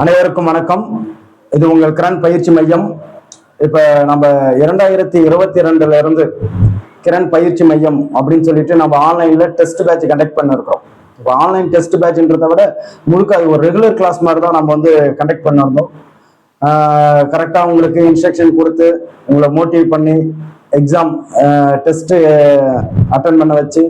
அனைவருக்கும் வணக்கம். இது உங்கள் கிரண் பயிற்சி மையம். இப்ப நம்ம இரண்டாயிரத்தி இருபத்தி ரெண்டுல இருந்து கிரண் பயிற்சி மையம் அப்படின்னு சொல்லிட்டு நம்ம ஆன்லைன்ல டெஸ்ட் பேட்ச் கண்டக்ட் பண்ணிருக்கோம் இப்போ ஆன்லைன் டெஸ்ட் பேட்ச்ன்றத விட முழுக்க அது ஒரு ரெகுலர் கிளாஸ் மாதிரி தான் நம்ம வந்து கண்டக்ட் பண்ணிருந்தோம். கரெக்டாக உங்களுக்கு இன்ஸ்ட்ரக்ஷன் கொடுத்து உங்களை மோட்டிவ் பண்ணி எக்ஸாம் டெஸ்ட்டு அட்டன் பண்ண வச்சு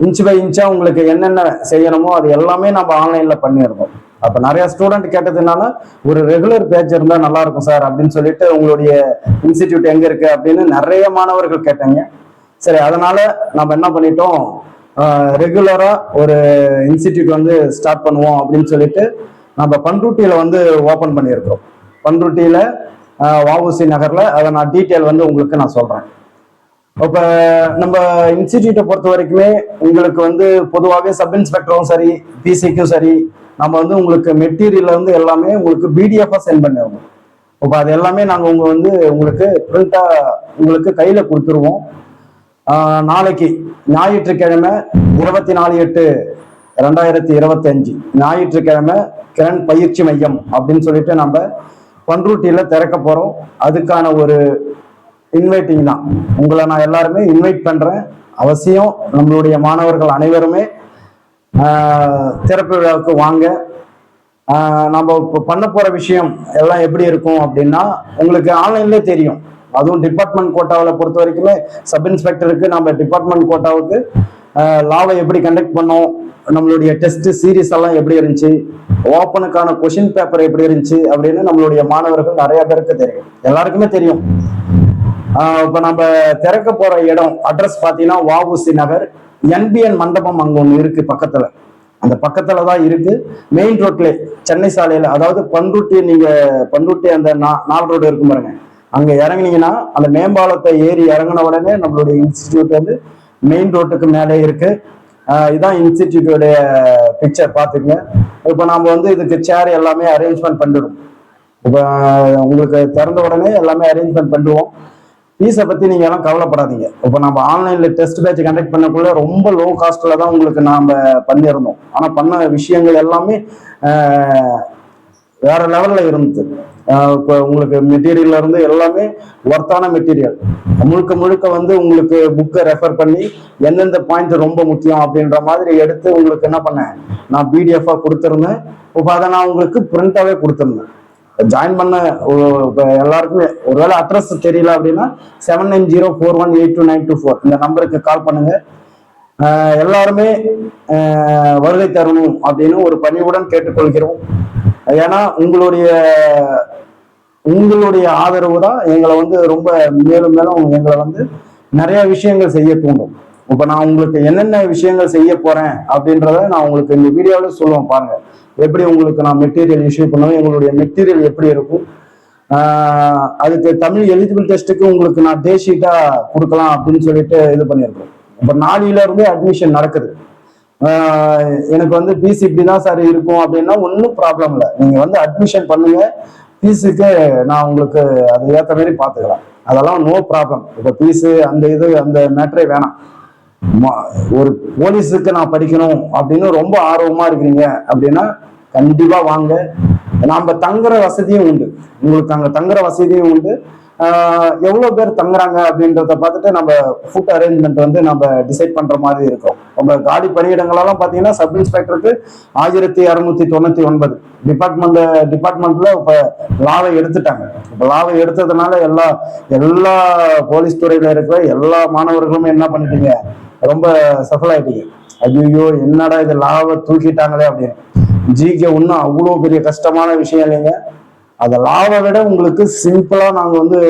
இன்ச் பை இன்ச்சா உங்களுக்கு என்னென்ன செய்யணுமோ அது எல்லாமே நம்ம ஆன்லைன்ல பண்ணியிருந்தோம் அப்போ நிறைய ஸ்டூடெண்ட் கேட்டதுனால ஒரு ரெகுலர் பேஜ் இருந்தால் நல்லா இருக்கும் சார் அப்படின்னு சொல்லிட்டு உங்களுடைய இன்ஸ்டிடியூட் எங்கே இருக்கு அப்படின்னு நிறைய மாணவர்கள் கேட்டாங்க. சரி அதனால நம்ம என்ன பண்ணிட்டோம்? ரெகுலராக ஒரு இன்ஸ்டிடியூட் வந்து ஸ்டார்ட் பண்ணுவோம் அப்படின்னு சொல்லிட்டு நம்ம பண்ருட்டியில் வந்து ஓப்பன் பண்ணியிருக்கிறோம். பண்ருட்டியில் வஉசி நகரில் அதை நான் டீட்டெயில் வந்து உங்களுக்கு நான் சொல்கிறேன் இப்போ நம்ம இன்ஸ்டிடியூட்டை பொறுத்த வரைக்குமே உங்களுக்கு வந்து பொதுவாகவே சப் இன்ஸ்பெக்டரும் சரி பிசிக்கும் சரி நம்ம வந்து உங்களுக்கு மெட்டீரியல் வந்து எல்லாமே உங்களுக்கு பிடிஎஃப்பாக சென்ட் பண்ணுவோம். இப்போ அது எல்லாமே நாங்கள் உங்கள் வந்து உங்களுக்கு பிரிண்டாக உங்களுக்கு கையில் கொடுத்துருவோம். நாளைக்கு ஞாயிற்றுக்கிழமை இருபத்தி நாலு எட்டு ரெண்டாயிரத்தி இருபத்தஞ்சு ஞாயிற்றுக்கிழமை கிரண் பயிற்சி மையம் அப்படின்னு சொல்லிட்டு நம்ம பண்ருட்டியில திறக்க போகிறோம் அதுக்கான ஒரு இன்வைட்டிங் தான். உங்களை நான் எல்லாருமே இன்வைட் பண்ணுறேன் அவசியம் நம்மளுடைய மாணவர்கள் அனைவருமே திறப்பு விழாவுக்கு வாங்க. நம்ம இப்போ பண்ண போகிற விஷயம் எல்லாம் எப்படி இருக்கும் அப்படின்னா உங்களுக்கு ஆன்லைன்லேயே தெரியும். அதுவும் டிபார்ட்மெண்ட் கோட்டாவில் பொறுத்த வரைக்குமே சப் இன்ஸ்பெக்டருக்கு நம்ம டிபார்ட்மெண்ட் கோட்டாவுக்கு லாவை எப்படி கண்டக்ட் பண்ணோம் நம்மளுடைய டெஸ்ட் சீரீஸ் எல்லாம் எப்படி இருந்துச்சு ஓப்பனுக்கான கொஷின் பேப்பர் எப்படி இருந்துச்சு அப்படின்னு நம்மளுடைய மாணவர்கள் நிறைய பேருக்கு தெரியும். எல்லாருக்குமே தெரியும். இப்போ நம்ம திறக்க போகிற இடம் அட்ரஸ் பார்த்தீங்கன்னா வாவுசி நகர். என்பிஎன் மண்டபம் அங்க ஒன்று இருக்கு பக்கத்துல. அந்த பக்கத்துல தான் இருக்கு. மெயின் ரோட்ல சென்னை சாலையில அதாவது பண்ருட்டி நீங்க பண்ருட்டி அந்த நா- நால் ரோடு இருக்கும் பாருங்க. அங்க இறங்குனீங்கன்னா அந்த மேம்பாலத்தை ஏறி இறங்கின உடனே நம்மளுடைய இன்ஸ்டிடியூட் வந்து மெயின் ரோட்டுக்கு மேலே இருக்கு. இதுதான் இதான் இன்ஸ்டிடியூட்டோடைய பிக்சர் பாத்துக்கங்க இப்போ நாம் வந்து இதுக்கு சேர் எல்லாமே அரேஞ்ச்மெண்ட் பண்ணிடுறோம் இப்போ உங்களுக்கு திறந்த உடனே எல்லாமே அரேஞ்ச்மெண்ட் பண்ணுவோம் ஃபீஸை பற்றி நீங்க எல்லாம் கவலைப்படாதீங்க. இப்போ நம்ம ஆன்லைனில் டெஸ்ட் பேட்ச் கண்டக்ட் பண்ணக்குள்ள ரொம்ப லோ காஸ்ட்டில் தான் உங்களுக்கு நாம் பண்ணியிருந்தோம். ஆனா பண்ண விஷயங்கள் எல்லாமே ஆஹ், வேற லெவல்ல இருந்தது. இப்போ உங்களுக்கு மெட்டீரியல்ல இருந்து எல்லாமே ஒர்த்தான மெட்டீரியல் முழுக்க முழுக்க வந்து உங்களுக்கு புக்கை ரெஃபர் பண்ணி எந்தெந்த பாயிண்ட் ரொம்ப முக்கியம் அப்படின்ற மாதிரி எடுத்து உங்களுக்கு என்ன பண்ணேன்? நான் பிடிஎஃபாக கொடுத்துருந்தேன். இப்போ அதை நான் உங்களுக்கு பிரிண்டாகவே கொடுத்துருந்தேன். ஜாயின் பண்ண எல்லாருக்குமே ஒருவேளை அட்ரஸ் தெரியல அப்படின்னா seven nine zero four one eight two nine two four இந்த நம்பருக்கு கால் பண்ணுங்க. எல்லாருமே வருகை தரணும் அப்படின்னு ஒரு பணிவுடன் கேட்டுக்கொள்கிறோம். ஏன்னா உங்களுடைய உங்களுடைய ஆதரவு தான் எங்களை வந்து ரொம்ப மேலும் மேலும் எங்களை வந்து நிறைய விஷயங்கள் செய்ய தூண்டும். இப்ப நான் உங்களுக்கு என்னென்ன விஷயங்கள் செய்ய போறேன் அப்படின்றத நான் உங்களுக்கு இந்த வீடியோவில் சொல்லுவேன் பாருங்க. எப்படி உங்களுக்கு நான் மெட்டீரியல் இஷ்யூ பண்ணுவேன் எங்களுடைய மெட்டீரியல் எப்படி இருக்கும்? அதுக்கு தமிழ் எலிஜிபிள் டெஸ்ட்டுக்கு உங்களுக்கு நான் டே கொடுக்கலாம் அப்படின்னு சொல்லிட்டு இது பண்ணியிருக்கோம். இப்போ நாளையில இருந்தே அட்மிஷன் நடக்குது. எனக்கு வந்து ஃபீஸ் இப்படி தான் சார் இருக்கும் அப்படின்னா ஒன்றும் ப்ராப்ளம் இல்லை. நீங்கள் வந்து அட்மிஷன் பண்ணுங்க. ஃபீஸுக்கு நான் உங்களுக்கு அது ஏற்ற மாதிரி பார்த்துக்கலாம். அதெல்லாம் நோ ப்ராப்ளம் இப்போ ஃபீஸு அந்த இது அந்த மேட்டரே வேணாம். ஒரு போலீஸுக்கு நான் படிக்கணும் அப்படின்னு ரொம்ப ஆர்வமா இருக்கிறீங்க அப்படின்னா கண்டிப்பா வாங்க. நாம தங்குற வசதியும் உண்டு. உங்களுக்கு அங்க தங்குற வசதியும் உண்டு. எவ்வளோ எவ்வளவு பேர் தங்குறாங்க அப்படின்றத பார்த்துட்டு நம்ம ஃபுட் அரேஞ்ச்மெண்ட் வந்து நம்ம டிசைட் பண்ற மாதிரி இருக்கும். நம்ம காலி பணியிடங்களெல்லாம் பார்த்தீங்கன்னா சப் இன்ஸ்பெக்டருக்கு ஆயிரத்தி அறுநூத்தி தொண்ணூத்தி ஒன்பது. டிபார்ட்மெண்ட் டிபார்ட்மெண்ட்ல இப்ப லாவை எடுத்துட்டாங்க. இப்ப லாவை எடுத்ததுனால எல்லா எல்லா போலீஸ் துறையில இருக்கிற எல்லா மாணவர்களுமே என்ன பண்ணிட்டீங்க? ரொம்ப சஃபல் ஆயிட்டீங்க ஐயோ என்னடா இது லாவை தூக்கிட்டாங்களே அப்படின்னு. ஜிகே ஒன்றும் அவ்வளோ பெரிய கஷ்டமான விஷயம் இல்லைங்க. அதை லாவை விட உங்களுக்கு சிம்பிளாக நாங்கள் வந்து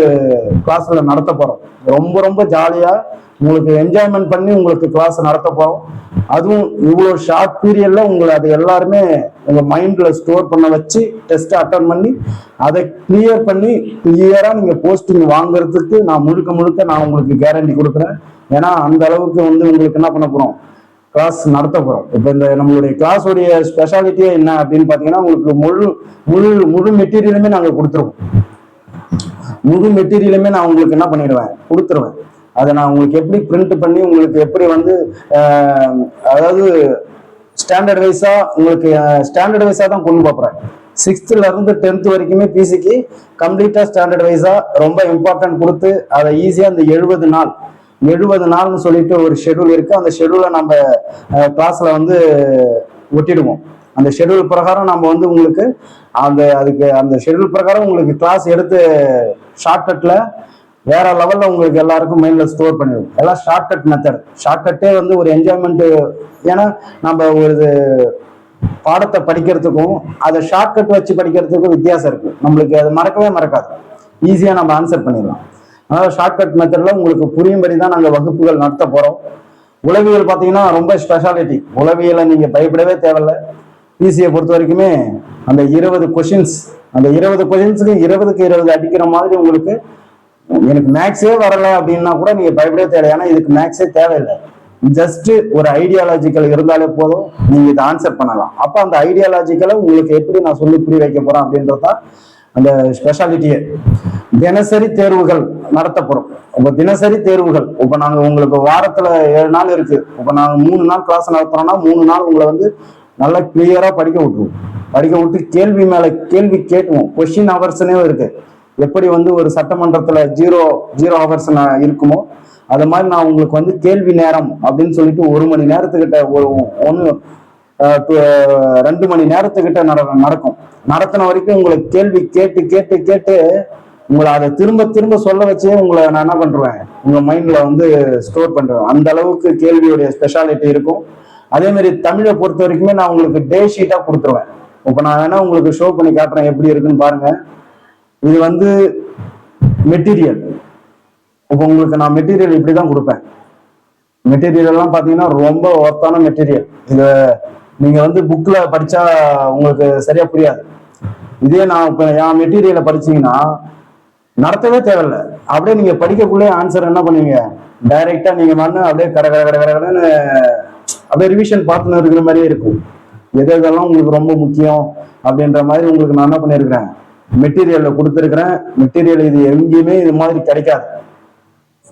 கிளாஸில் நடத்த போகிறோம் ரொம்ப ரொம்ப ஜாலியாக உங்களுக்கு என்ஜாய்மெண்ட் பண்ணி உங்களுக்கு கிளாஸ் நடத்த போகிறோம் அதுவும் இவ்வளோ ஷார்ட் பீரியடில் உங்களை அதை எல்லாருமே உங்கள் மைண்டில் ஸ்டோர் பண்ண வச்சு டெஸ்ட்டை அட்டன் பண்ணி அதை கிளியர் பண்ணி கிளியராக நீங்கள் போஸ்டிங் வாங்குறதுக்கு நான் முழுக்க முழுக்க நான் உங்களுக்கு கேரண்டி கொடுக்குறேன். ஏன்னா அந்த அளவுக்கு வந்து உங்களுக்கு என்ன பண்ண போகிறோம் கிளாஸ் நடத்த போறோம். இப்போ இந்த நம்மளுடைய கிளாஸுடைய ஸ்பெஷாலிட்டியே என்ன அப்படின்னு பாத்தீங்கன்னா உங்களுக்கு முழு முழு முழு மெட்டீரியலுமே நாங்க கொடுத்துருவோம். முழு மெட்டீரியலுமே நான் உங்களுக்கு என்ன பண்ணிடுவேன்? கொடுத்துருவேன். அதை நான் உங்களுக்கு எப்படி பிரிண்ட் பண்ணி உங்களுக்கு எப்படி வந்து அதாவது ஸ்டாண்டர்ட் வைஸா உங்களுக்கு ஸ்டாண்டர்ட் வைஸா தான் கொண்டு போகிறேன் சிக்ஸ்த்ல இருந்து டென்த் வரைக்குமே பிசிக்கு கம்ப்ளீட்டா ஸ்டாண்டர்ட் வைஸா ரொம்ப இம்பார்ட்டன்ட் கொடுத்து அதை ஈஸியா அந்த எழுபது நாள் எழுபது நாள்னு சொல்லிட்டு ஒரு ஷெட்யூல் இருக்கு. அந்த ஷெட்யூலை நம்ம கிளாஸ்ல வந்து ஒட்டிடுவோம். அந்த ஷெட்யூல் பிரகாரம் நம்ம வந்து உங்களுக்கு அந்த அதுக்கு அந்த ஷெட்யூல் பிரகாரம் உங்களுக்கு கிளாஸ் எடுத்து ஷார்ட்கட்ல வேற லெவல்ல உங்களுக்கு எல்லாருக்கும் மைண்ட்ல ஸ்டோர் பண்ணிடும் எல்லாம் ஷார்ட்கட் மெத்தட் ஷார்ட்கட்டே வந்து ஒரு என்ஜாய்மெண்ட் ஏன்னா நம்ம ஒரு பாடத்தை படிக்கிறதுக்கும் அதை ஷார்ட்கட் வச்சு படிக்கிறதுக்கும் வித்தியாசம் இருக்கு. நம்மளுக்கு அது மறக்கவே மறக்காது. ஈஸியா நம்ம ஆன்சர் பண்ணிடலாம். அதனால் ஷார்ட்கட் மெத்தடில் உங்களுக்கு புரியும்படி தான் நாங்கள் வகுப்புகள் நடத்த போகிறோம் உளவியல் பார்த்தீங்கன்னா ரொம்ப ஸ்பெஷாலிட்டி உளவியலை நீங்கள் பயப்படவே தேவையில்ல. பிசியை பொறுத்த வரைக்குமே அந்த இருபது கொஷின்ஸ் அந்த இருபது கொஷின்ஸுக்கு இருபதுக்கு இருபது அடிக்கிற மாதிரி உங்களுக்கு எனக்கு மேக்ஸே வரலை அப்படின்னா கூட நீங்கள் பயப்படவே தேவை ஏன்னா இதுக்கு மேக்ஸே தேவையில்லை. ஜஸ்ட் ஒரு ஐடியாலஜிக்கல் இருந்தாலே போதும். நீங்க இதை ஆன்சர் பண்ணலாம். அப்ப அந்த ஐடியாலஜிக்கலை உங்களுக்கு எப்படி நான் சொல்லி புரிய வைக்க போறேன் அப்படின்றதான் அந்த ஸ்பெஷாலிட்டியே தினசரி தேர்வுகள் நடத்தப்படும். போறோம் இப்ப தினசரி தேர்வுகள் இப்ப நாங்க உங்களுக்கு வாரத்துல ஏழு நாள் இருக்கு. இப்ப நாங்க மூணு நாள் கிளாஸ் நடத்துறோம்னா மூணு நாள் உங்களை வந்து நல்லா கிளியரா படிக்க விட்டுருவோம். படிக்க விட்டு கேள்வி மேல கேள்வி கேட்டுவோம் கொஸ்டின் அவர்ஸ்னே இருக்கு. எப்படி வந்து ஒரு சட்டமன்றத்துல ஜீரோ ஜீரோ ஹவர்ஸ் இருக்குமோ அது மாதிரி நான் உங்களுக்கு வந்து கேள்வி நேரம் அப்படின்னு சொல்லிட்டு ஒரு மணி நேரத்துக்கிட்ட ஒரு ஒன்று ரெண்டு மணி நேரத்துக்கிட்ட நட நடக்கும். நடத்தின வரைக்கும் உங்களுக்கு கேள்வி கேட்டு கேட்டு கேட்டு உங்களை அதை திரும்ப திரும்ப சொல்ல வச்சே உங்களை நான் என்ன பண்றேன்? உங்க மைண்ட்ல வந்து ஸ்டோர் பண்றேன். அந்த அளவுக்கு கேள்வியுடைய ஸ்பெஷாலிட்டி இருக்கும். அதே மாதிரி தமிழை பொறுத்த வரைக்குமே நான் உங்களுக்கு டே ஷீட்டா கொடுத்துருவேன். இப்போ நான் வேணா உங்களுக்கு ஷோ பண்ணி காட்டுறேன் எப்படி இருக்குன்னு பாருங்க. இது வந்து மெட்டீரியல் இப்போ உங்களுக்கு நான் மெட்டீரியல் இப்படி தான் கொடுப்பேன். மெட்டீரியல் எல்லாம் பார்த்தீங்கன்னா ரொம்ப ஒர்த்தான மெட்டீரியல் இதை நீங்க வந்து புக்கில் படிச்சா உங்களுக்கு சரியா புரியாது. இதே நான் இப்போ என் மெட்டீரியலை படிச்சீங்கன்னா நடத்தவே தேவையில்ல. அப்படியே நீங்க படிக்கக்குள்ளே ஆன்சர் என்ன பண்ணுவீங்க? டைரக்டா நீங்க மண்ணு அப்படியே கட கட கட கடன்னு அப்படியே ரிவிஷன் பார்த்துன்னு இருக்கிற மாதிரியே இருக்கும். எது எதெல்லாம் உங்களுக்கு ரொம்ப முக்கியம் அப்படின்ற மாதிரி உங்களுக்கு நான் என்ன பண்ணியிருக்கிறேன்? மெட்டீரியல்ல கொடுத்துருக்குறேன். மெட்டீரியல் இது எங்கேயுமே இது மாதிரி கிடைக்காது.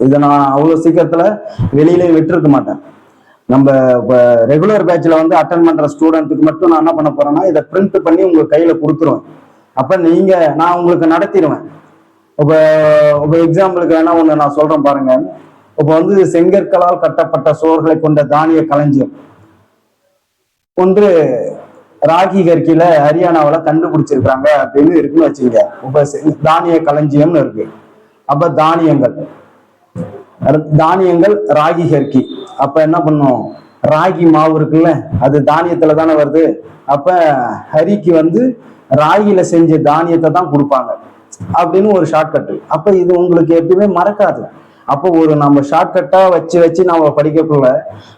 இதை நான் அவ்வளோ சீக்கிரத்துல வெளியிலே விட்டுருக்க மாட்டேன். நம்ம இப்போ ரெகுலர் பேட்சில் வந்து அட்டன் பண்ணுற ஸ்டூடெண்ட்டுக்கு மட்டும் நான் என்ன பண்ண போறேன்னா இதை பிரிண்ட் பண்ணி உங்களுக்கு கையில் கொடுத்துருவேன். அப்போ நீங்கள் நான் உங்களுக்கு நடத்திடுவேன். இப்போ இப்போ எக்ஸாம்பிளுக்கு வேணா ஒன்று நான் சொல்றேன் பாருங்க. இப்போ வந்து செங்கற்களால் கட்டப்பட்ட சுவர்களை கொண்ட தானிய களஞ்சியம் ஒன்று ராகி கற்கில ஹரியானாவுல கண்டுபிடிச்சிருக்காங்க அப்படின்னு இருக்குன்னு வச்சுங்க இப்போ செ- தானிய களஞ்சியம்னு இருக்கு. அப்ப தானியங்கள். தானியங்கள் ராகி கற்கி. அப்ப என்ன பண்ணும்? ராகி மாவு இருக்குல்ல அது தானியத்துல தானே வருது. அப்ப ஹரிக்கு வந்து ராகியில செஞ்ச தானியத்தை தான் கொடுப்பாங்க. அப்படின்னு ஒரு ஷார்ட்கட் அப்ப இது உங்களுக்கு எப்பயுமே மறக்காது. அப்போ ஒரு நம்ம ஷார்ட்கட்டா வச்சு வச்சு நம்ம படிக்கக்குள்ள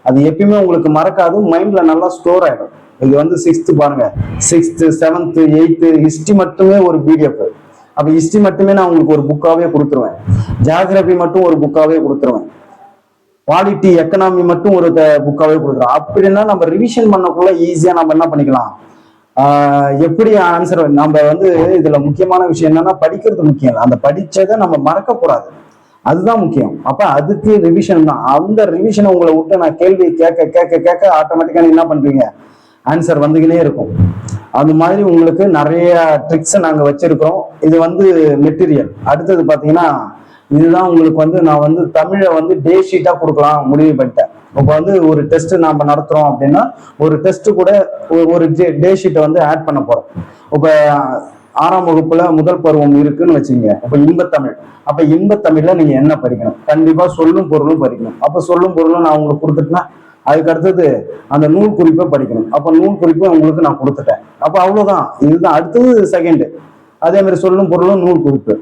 அது எப்பயுமே உங்களுக்கு மறக்காது. மைண்ட்ல நல்லா ஸ்டோர் ஆயிடும். இது வந்து சிக்ஸ்த்து பாருங்க. சிக்ஸ்த்து செவன்த்து எயித்து ஹிஸ்ட்ரி மட்டுமே ஒரு பிடிஎஃப் அப்ப ஹிஸ்ட்ரி மட்டுமே நான் உங்களுக்கு ஒரு புக்காவே கொடுத்துருவேன். ஜியாகிரபி மட்டும் ஒரு புக்காவே கொடுத்துருவேன். குவாலிட்டி எக்கனாமி மட்டும் ஒரு புக்காவே கொடுத்துரும் அப்படின்னா நம்ம ரிவிஷன் பண்ணக்குள்ள ஈஸியா நம்ம என்ன பண்ணிக்கலாம்? எப்படி ஆன்சர் நம்ம வந்து இதுல முக்கியமான விஷயம் என்னன்னா படிக்கிறது முக்கியம் இல்லை. அந்த படிச்சதை நம்ம மறக்க கூடாது அதுதான் முக்கியம். அப்ப அதுக்கு ரிவிஷன் தான். அந்த ரிவிஷனை உங்களை விட்டு நான் கேள்வி கேட்க கேட்க கேட்க ஆட்டோமேட்டிக்கா என்ன பண்றீங்க? ஆன்சர் வந்துக்கினே இருக்கும். அது மாதிரி உங்களுக்கு நிறைய ட்ரிக்ஸ் நாங்க வச்சிருக்கிறோம். இது வந்து மெட்டீரியல் அடுத்தது பாத்தீங்கன்னா இதுதான் உங்களுக்கு வந்து நான் வந்து தமிழை வந்து டே ஷீட்டா கொடுக்கலாம் முடிவு பண்ணிட்டேன். இப்போ வந்து ஒரு டெஸ்ட் நாம நடத்துறோம் அப்படின்னா ஒரு டெஸ்ட் கூட ஒரு- டே ஷீட்டை வந்து ஆட் பண்ண போறோம். இப்போ ஆறாம் வகுப்புல முதல் பருவம் இருக்குன்னு வச்சுங்க அப்ப இன்பத்தமிழ். அப்ப இன்பத்தமிழ்ல நீங்க என்ன படிக்கணும்? கண்டிப்பா சொல்லும் பொருளும் படிக்கணும். அப்ப சொல்லும் பொருளும் நான் உங்களுக்கு கொடுத்துட்டேன்னா அதுக்கு அடுத்தது அந்த நூல் குறிப்பை படிக்கணும். அப்ப நூல் குறிப்பை உங்களுக்கு நான் கொடுத்துட்டேன். அப்ப அவ்வளவுதான். இதுதான் அடுத்தது செகண்ட் அதே மாதிரி சொல்லும் பொருளும் நூல் குறிப்பு.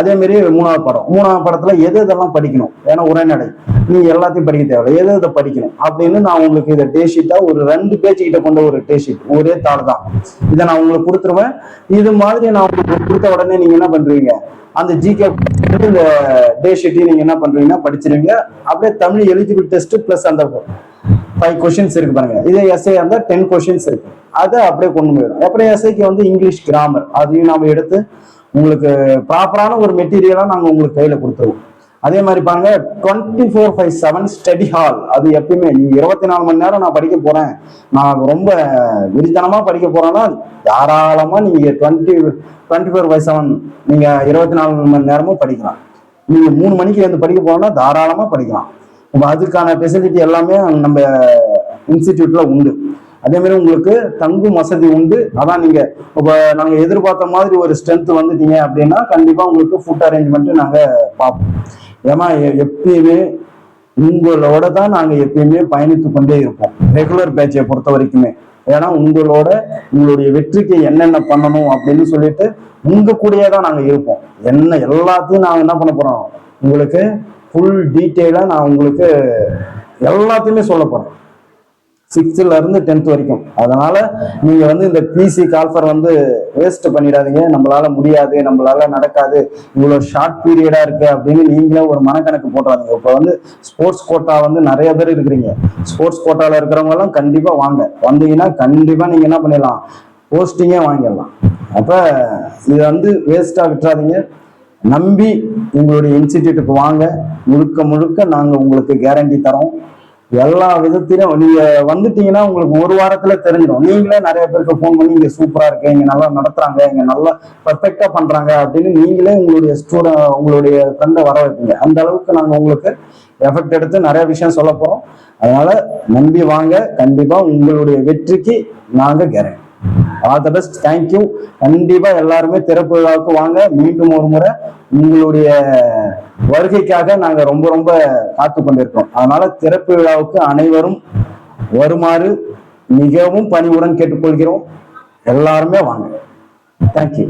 அதே மாதிரி மூணாவது படம். மூணாவது படத்துல எது எதெல்லாம் படிக்கணும்? ஏன்னா உரைநடை. நீங்க எல்லாத்தையும் படிக்க தேவையில்ல. எது எதை படிக்கணும்? அப்படின்னு நான் உங்களுக்கு இதை டேஷீட்டா ஒரு ரெண்டு பேஜ் கிட்ட கொண்ட ஒரு டேஷீட் ஒரே தாள் தான். இதை நான் உங்களுக்கு கொடுத்துருவேன். இது மாதிரி நான் உங்களுக்கு கொடுத்த உடனே நீங்க என்ன பண்றீங்க? அந்த ஜிகே இந்த டே ஷீட்டையும் நீங்க என்ன பண்றீங்கன்னா படிச்சிருவீங்க. அப்படியே தமிழ் எலிஜிபிள் டெஸ்ட் பிளஸ் அந்த ஃபைவ் கொஷின்ஸ் இருக்கு பாருங்க. இதே எஸ்ஐ இருந்தால் டென் கொஷின்ஸ் இருக்கு. அதை அப்படியே கொண்டு போயிடும். அப்புறம் எஸ்ஐக்கு வந்து இங்கிலீஷ் கிராமர் அதையும் நாம எடுத்து உங்களுக்கு ப்ராப்பரான ஒரு மெட்டீரியலா நாங்க உங்களுக்கு கையில கொடுத்துருவோம். அதே மாதிரி பாருங்க twenty four five seven study hall அது எப்பயுமே நீங்க இருபத்தி நாலு மணி நேரம் நான் படிக்க போறேன். நான் ரொம்ப விரித்தனமா படிக்க போறேன்னா தாராளமா நீங்க twenty twenty four five seven நீங்க இருபத்தி நாலு மணி நேரமும் படிக்கலாம். நீங்க மூணு மணிக்கு வந்து படிக்க போறோம்னா தாராளமா படிக்கலாம். அதுக்கான ஃபெசிலிட்டி எல்லாமே நம்ம இன்ஸ்டிடியூட்ல உண்டு. அதே மாதிரி உங்களுக்கு தங்கும் வசதி உண்டு. அதான் நீங்க இப்போ நாங்க எதிர்பார்த்த மாதிரி ஒரு ஸ்ட்ரென்த் வந்துட்டீங்க அப்படின்னா கண்டிப்பா உங்களுக்கு ஃபுட் அரேஞ்ச்மெண்ட் நாங்க பார்ப்போம். ஏமா எ- எப்பயுமே உங்களோட தான் நாங்க எப்பயுமே பயணித்து கொண்டே இருப்போம். ரெகுலர் பேட்சை பொறுத்த வரைக்குமே. ஏன்னா உங்களோட உங்களுடைய வெற்றிக்கு என்னென்ன பண்ணணும் அப்படின்னு சொல்லிட்டு உங்க கூடயே தான் நாங்க இருப்போம். என்ன எல்லாத்தையும் நாங்க என்ன பண்ண போறோம்? உங்களுக்கு ஃபுல் டீட்டெயிலா நான் உங்களுக்கு எல்லாத்தையுமே சொல்ல போறேன். சிக்ஸ்த்ல இருந்து டென்த் வரைக்கும். அதனால நீங்க வந்து இந்த பிசி கால்ஃபர் வந்து வேஸ்ட் பண்ணிடாதீங்க. நம்மளால முடியாது நம்மளால நடக்காது. இவ்வளவு ஷார்ட் பீரியடா இருக்கு அப்படின்னு நீங்களே ஒரு மனக்கணக்கு போட்டுறாதீங்க. இப்போ வந்து ஸ்போர்ட்ஸ் கோட்டா வந்து நிறைய பேர் இருக்கிறீங்க. ஸ்போர்ட்ஸ் கோட்டால இருக்கிறவங்க எல்லாம் கண்டிப்பா வாங்க. வந்தீங்கன்னா கண்டிப்பா நீங்க என்ன பண்ணிடலாம்? போஸ்டிங்கே வாங்கிடலாம். அப்ப இது வந்து வேஸ்டா விட்டுறாதீங்க. நம்பி உங்களுடைய இன்ஸ்டிடியூட்டுக்கு வாங்க. முழுக்க முழுக்க நாங்க உங்களுக்கு கேரண்டி தரோம். எல்லா விதத்திலும் நீங்க வந்துட்டீங்கன்னா உங்களுக்கு ஒரு வாரத்துல தெரிஞ்சிடும். நீங்களே நிறைய பேருக்கு ஃபோன் பண்ணி இங்க சூப்பரா இருக்கு இங்க நல்லா நடத்துறாங்க இங்க நல்லா பர்ஃபெக்டா பண்றாங்க அப்படின்னு நீங்களே உங்களுடைய ஸ்டூடெண்ட் உங்களுடைய ஃப்ரெண்டை வர வைப்பீங்க அந்த அளவுக்கு நாங்க உங்களுக்கு எஃபெக்ட் எடுத்து நிறைய விஷயம் சொல்ல போறோம். அதனால நம்பி வாங்க. கண்டிப்பா உங்களுடைய வெற்றிக்கு நாங்க guarantee all the best thank you கண்டிப்பா எல்லாருமே திறப்பு விழாவுக்கு வாங்க. மீண்டும் ஒரு முறை உங்களுடைய வருகைக்காக நாங்க ரொம்ப ரொம்ப காத்து கொண்டிருக்கோம் அதனால திறப்பு விழாவுக்கு அனைவரும் வருமாறு மிகவும் பணிவுடன் கேட்டுக்கொள்கிறோம். எல்லாருமே வாங்க. தேங்க்யூ